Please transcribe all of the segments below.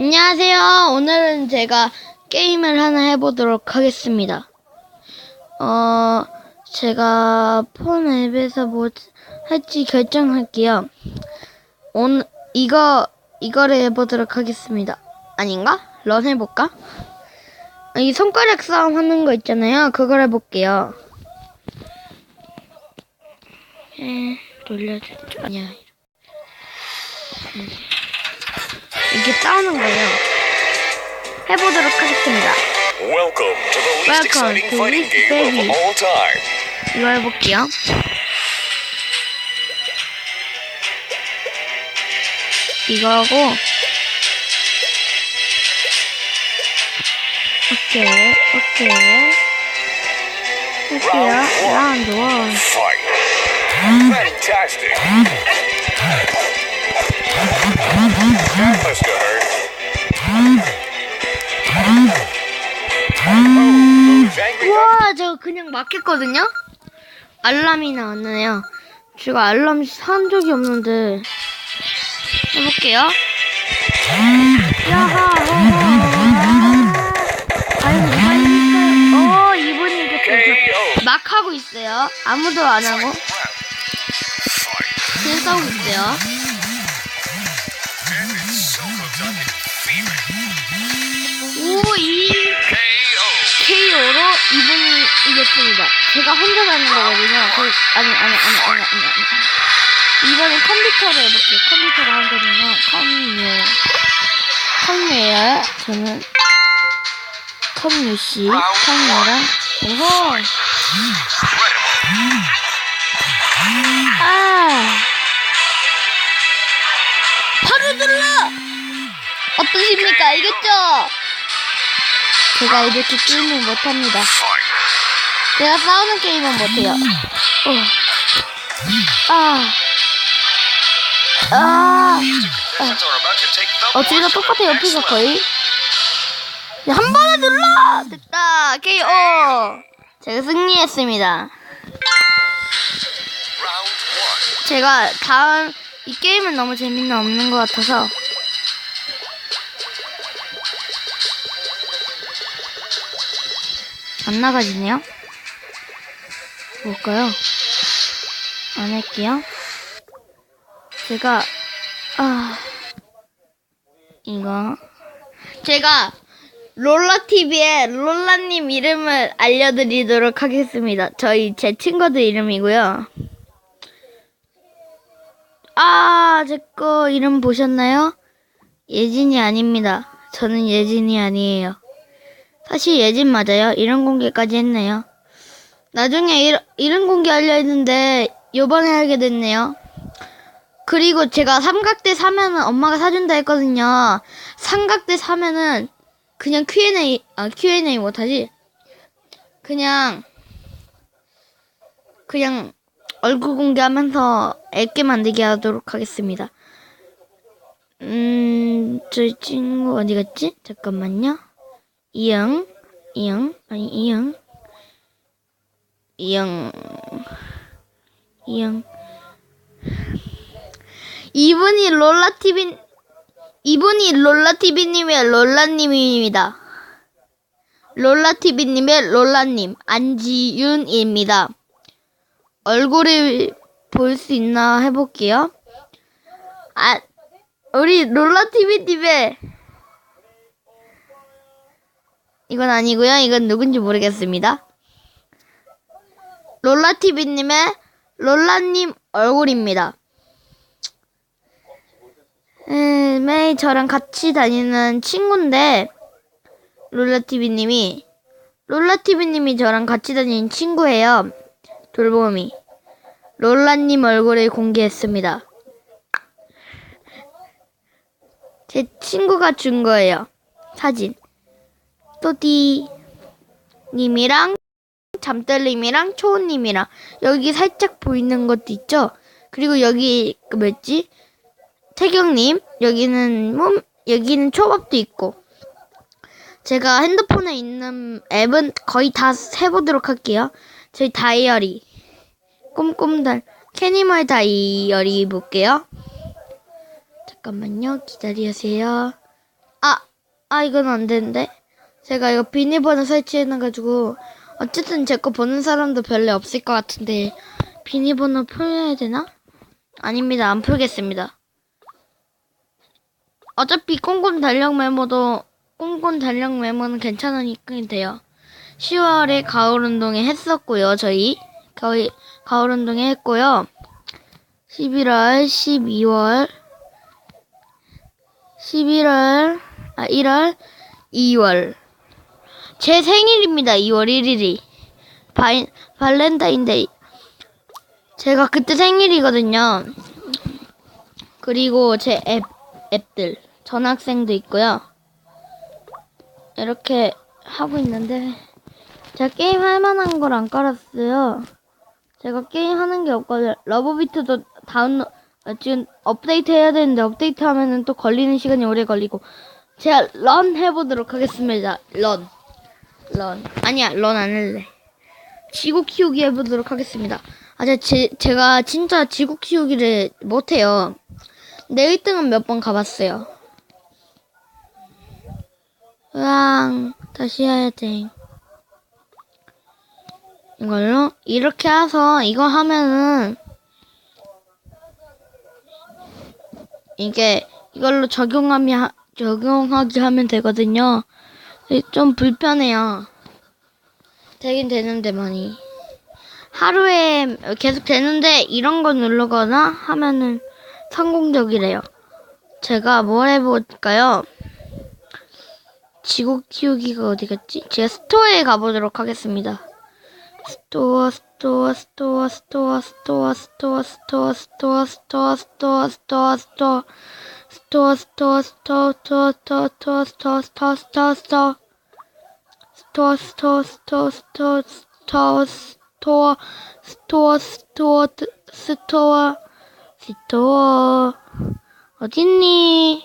안녕하세요. 오늘은 제가 게임을 하나 해보도록 하겠습니다. 어, 제가 폰 앱에서 뭐 할지 결정할게요. 오늘, 이거, 이거를 해보도록 하겠습니다. 아닌가? 런 해볼까? 아, 이 손가락 싸움 하는 거 있잖아요. 그걸 해볼게요. 에, 돌려줬죠? 아니야. 음. 이렇게 싸우는 거예요. 해보도록 하겠습니다. Welcome to the least exciting fighting game of all time. 이거 해볼게요. 이거 하고 오케이 오케이 할게요. 라운드 원. Fantastic. Oh, 우와 저 그냥 막 했거든요? 알람이 나왔네요. 제가 알람 산 적이 없는데 해볼게요. 야하 이길까요? 어 이분이. KO. 막 하고 있어요. 아무도 안 하고. 그냥 싸우고 있어요. 5-2 KO로 이분이 이겼습니다. 제가 혼자 가는 거거든요. 그, 아니, 아니, 아니, 아니, 아니, 아니. 이번엔 컴퓨터로 해볼게요. 컴퓨터로 하거든요. 컴뮤. 컴뮤예요. 저는. 컴유씨. 컴유랑. 오호! 아! 바로 들러! 어떠십니까? 이겼죠? 제가 이렇게 게임을 못합니다. 제가 싸우는 게임은 못해요. 어. 아. 아. The 어, 둘다 똑같아요, 옆에서 거의. 야, 한 번에 눌러! 됐다. KO. 제가 승리했습니다. 제가 다음, 이 게임은 너무 재미는 없는 것 같아서. 안 나가지네요? 뭘까요? 안 할게요. 제가, 아, 이거. 제가 롤라TV에 롤라님 이름을 알려드리도록 하겠습니다. 저희 제 친구들 이름이고요. 아, 제 거 이름 보셨나요? 예진이 아닙니다. 저는 예진이 아니에요. 사실 예진 맞아요. 이름 공개까지 했네요. 나중에 일, 이름 공개 하려 했는데 요번에 하게 됐네요. 그리고 제가 삼각대 사면은 엄마가 사준다 했거든요. 삼각대 사면은 그냥 Q&A, 아, Q&A 못하지? 그냥, 그냥 얼굴 공개하면서 앱게 만들게 하도록 하겠습니다. 음, 저희 친구 어디 갔지? 잠깐만요. 이영, 이영, 아니, 이영, 이영, 이영. 이분이 롤라TV, 이분이 롤라TV님의 롤라님입니다. 롤라TV님의 롤라님, 안지윤입니다. 얼굴을 볼 수 있나 해볼게요. 아, 우리 롤라TV님의 이건 아니고요. 이건 누군지 모르겠습니다. 롤라TV님의 롤라님 얼굴입니다. 음, 매일 저랑 같이 다니는 친구인데, 롤라TV님이, 롤라TV님이 저랑 같이 다니는 친구예요. 돌봄이. 롤라님 얼굴을 공개했습니다. 제 친구가 준 거예요. 사진. 또디님이랑 잠들님이랑 초원님이랑 여기 살짝 보이는 것도 있죠. 그리고 여기 그 뭐였지? 태경님 여기는 몸 여기는 초밥도 있고 제가 핸드폰에 있는 앱은 거의 다 해보도록 할게요. 저희 다이어리 꼼꼼달 캐니멀 다이어리 볼게요. 잠깐만요 기다리세요. 아, 아 이건 안 되는데. 제가 이거 비니번호 설치해놔가지고 어쨌든 제 거 보는 사람도 별로 없을 것 같은데 비니번호 풀어야 되나? 아닙니다. 안 풀겠습니다. 어차피 꽁꽁 달력 메모도 꽁꽁 달력 메모는 괜찮으니까 돼요. 10월에 가을운동회 했었고요. 저희 거의 가을운동회 했고요. 11월, 12월, 11월, 아 1월, 2월 제 생일입니다. 2월 1일이. 바이, 발렌타인데이. 제가 그때 생일이거든요. 그리고 제 앱, 앱들. 전학생도 있고요. 이렇게 하고 있는데 제가 게임 할 만한 걸 안 깔았어요. 제가 게임 하는 게 없거든요. 러브비트도 다운로 아, 지금 업데이트 해야 되는데 업데이트 하면은 또 걸리는 시간이 오래 걸리고 제가 런 해보도록 하겠습니다. 런. 런. 아니야, 런 안 할래. 지구 키우기 해보도록 하겠습니다. 아, 제, 제가 진짜 지구 키우기를 못해요. 내 1등은 몇 번 가봤어요. 으앙, 다시 해야 돼. 이걸로 이렇게 해서 이거 하면은 이게 이걸로 적용하면 적용하기 하면 되거든요. 좀 불편해요. 되긴 되는데 많이. 하루에 계속 되는데 이런 거 누르거나 하면은 성공적이래요. 제가 뭘 해볼까요? 지구 키우기가 어디 갔지? 제가 스토어에 가보도록 하겠습니다. 스토어, 스토어, 스토어, 스토어, 스토어, 스토어, 스토어, 스토어, 스토어, 스토어, 스토어, 스토어. 스토어 스토어 스토어 스토어 스토어 스토어 스토어 스토어 스토어 스토어 스토어 스토어 스토어 스토어 스토어 스토어 스토어 스토어 스토어 어딨니?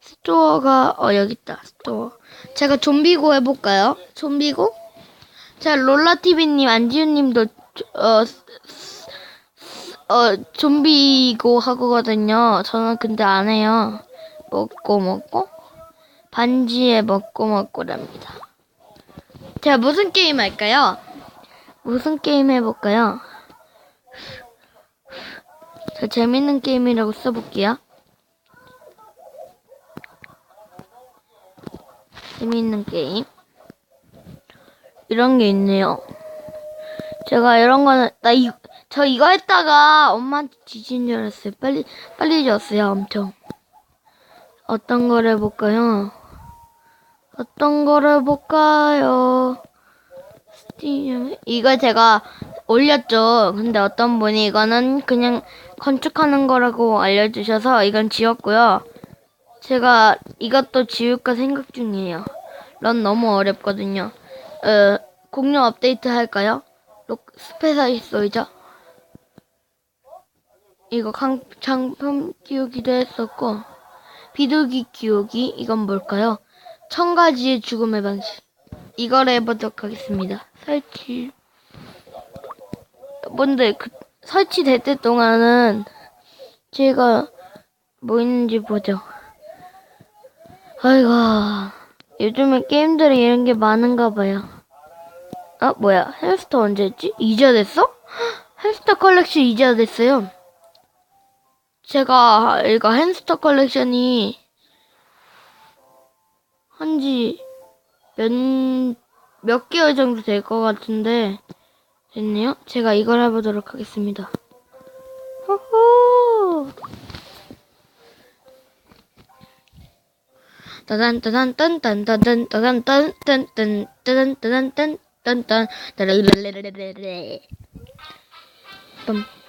스토어가 어 여기 있다 스토어 제가 좀비고 해볼까요? 좀비고? 자 롤라티비님 안지훈님도 어 어, 좀비고 하거든요. 저는 근데 안 해요. 먹고 먹고 반지에 먹고 먹고랍니다. 제가 무슨 게임 할까요? 무슨 게임 해볼까요? 저 재밌는 게임이라고 써볼게요. 재밌는 게임. 이런 게 있네요. 제가 이런 거는, 나 이, 저 이거 했다가 엄마한테 뒤진 줄 알았어요. 빨리, 빨리 졌어요, 엄청. 어떤 걸 해볼까요? 어떤 걸 해볼까요? 스티브 이거 제가 올렸죠. 근데 어떤 분이 이거는 그냥 건축하는 거라고 알려주셔서 이건 지웠고요. 제가 이것도 지울까 생각 중이에요. 런 너무 어렵거든요. 어, 공룡 업데이트 할까요? 스페셜 소이죠 이거 강, 장품 키우기도 했었고 비둘기 키우기 이건 뭘까요? 천 가지의 죽음의 방식 이걸 해보도록 하겠습니다. 설치 뭔데 그 설치될 때 동안은 제가 뭐 있는지 보죠. 아이고 요즘에 게임들이 이런 게 많은가 봐요. 아 뭐야 햄스터 언제 했지? 이자 됐어? 햄스터 컬렉션 이자 됐어요. 제가 이거 햄스터 컬렉션이 한지 몇, 몇 개월 정도 될 것 같은데 됐네요. 제가 이걸 해보도록 하겠습니다. 호호! 따단 따단 딴 따단 따단 따단 따단 따단 따단 따단 따단 따단 따단 따단 따단 따단 따단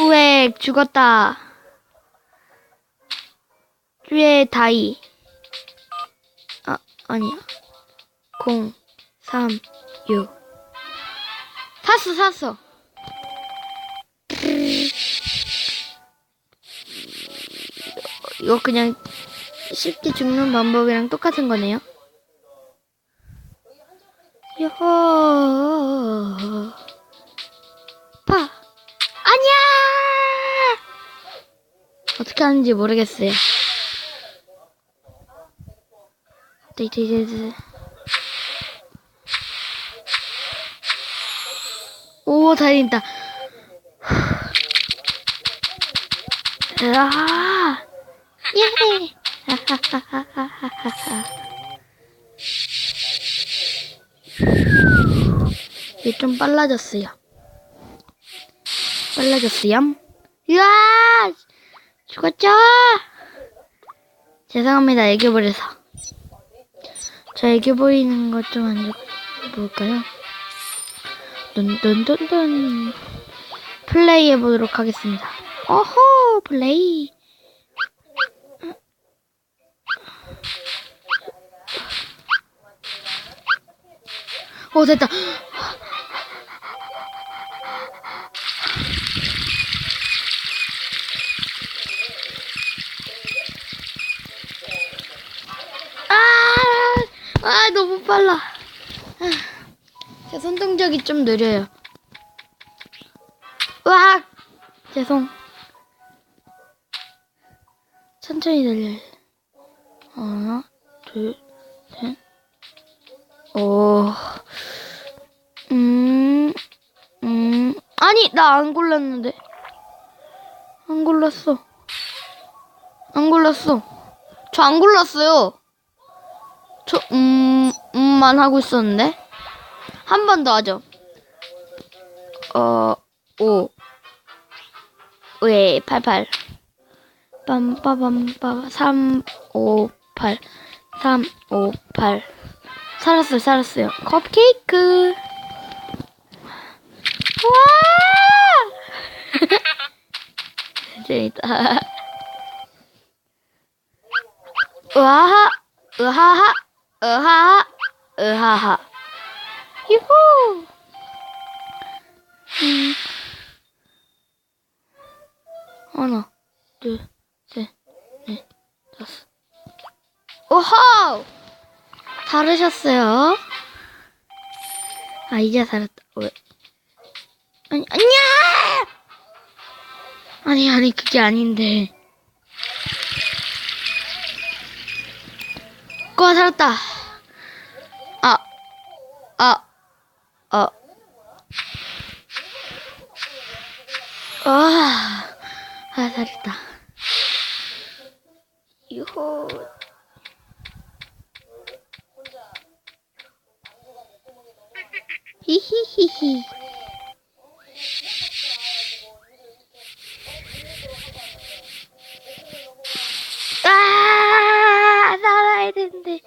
우엑 죽었다 쭈에 다이 아 아니야 0 3 6 샀어 샀어 이거 그냥 쉽게 죽는 방법이랑 똑같은 거네요. 요호. 파. 아니야! 어떻게 하는지 모르겠어요. 띠띠띠띠. 오, 다행이다. 아, 예. 좀 빨라졌어요. 빨라졌어요. 이야! 죽었죠? 죄송합니다, 애교 부려서. 저 애교 보이는 것 좀 안 볼까요? 뚠뚠뚠뚠. 플레이 해보도록 하겠습니다. 어호, 플레이. 오, 됐다. 아, 아, 너무 빨라. 아, 제 손동작이 좀 느려요. 으악! 죄송. 천천히 달려요. 하나, 둘, 셋. 오. 음, 음. 아니, 나 안 골랐는데. 안 골랐어. 안 골랐어. 저 안 골랐어요. 저, 음, 음만 하고 있었는데. 한 번 더 하죠. 어, 오. 왜, 88. 빰빠밤빠, 3, 5, 8. 3, 5, 8. 살았어요, 살았어요. 컵케이크. 와! 재밌다. 으하하, 으하하, 으하하, 으하하. 유후! 음. 하나, 둘, 셋, 넷, 다섯. 오호! 다르셨어요. 아, 이제 살았다. 왜? 아니, 아니야! 아니, 아니, 그게 아닌데. 꼬아 살았다. 아, 아, 아. 아, 아, 살았다. 유호. 히히히히. 아, 살아야 되는데.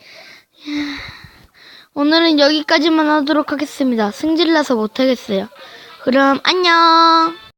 오늘은 여기까지만 하도록 하겠습니다. 승질나서 못하겠어요. 그럼 안녕.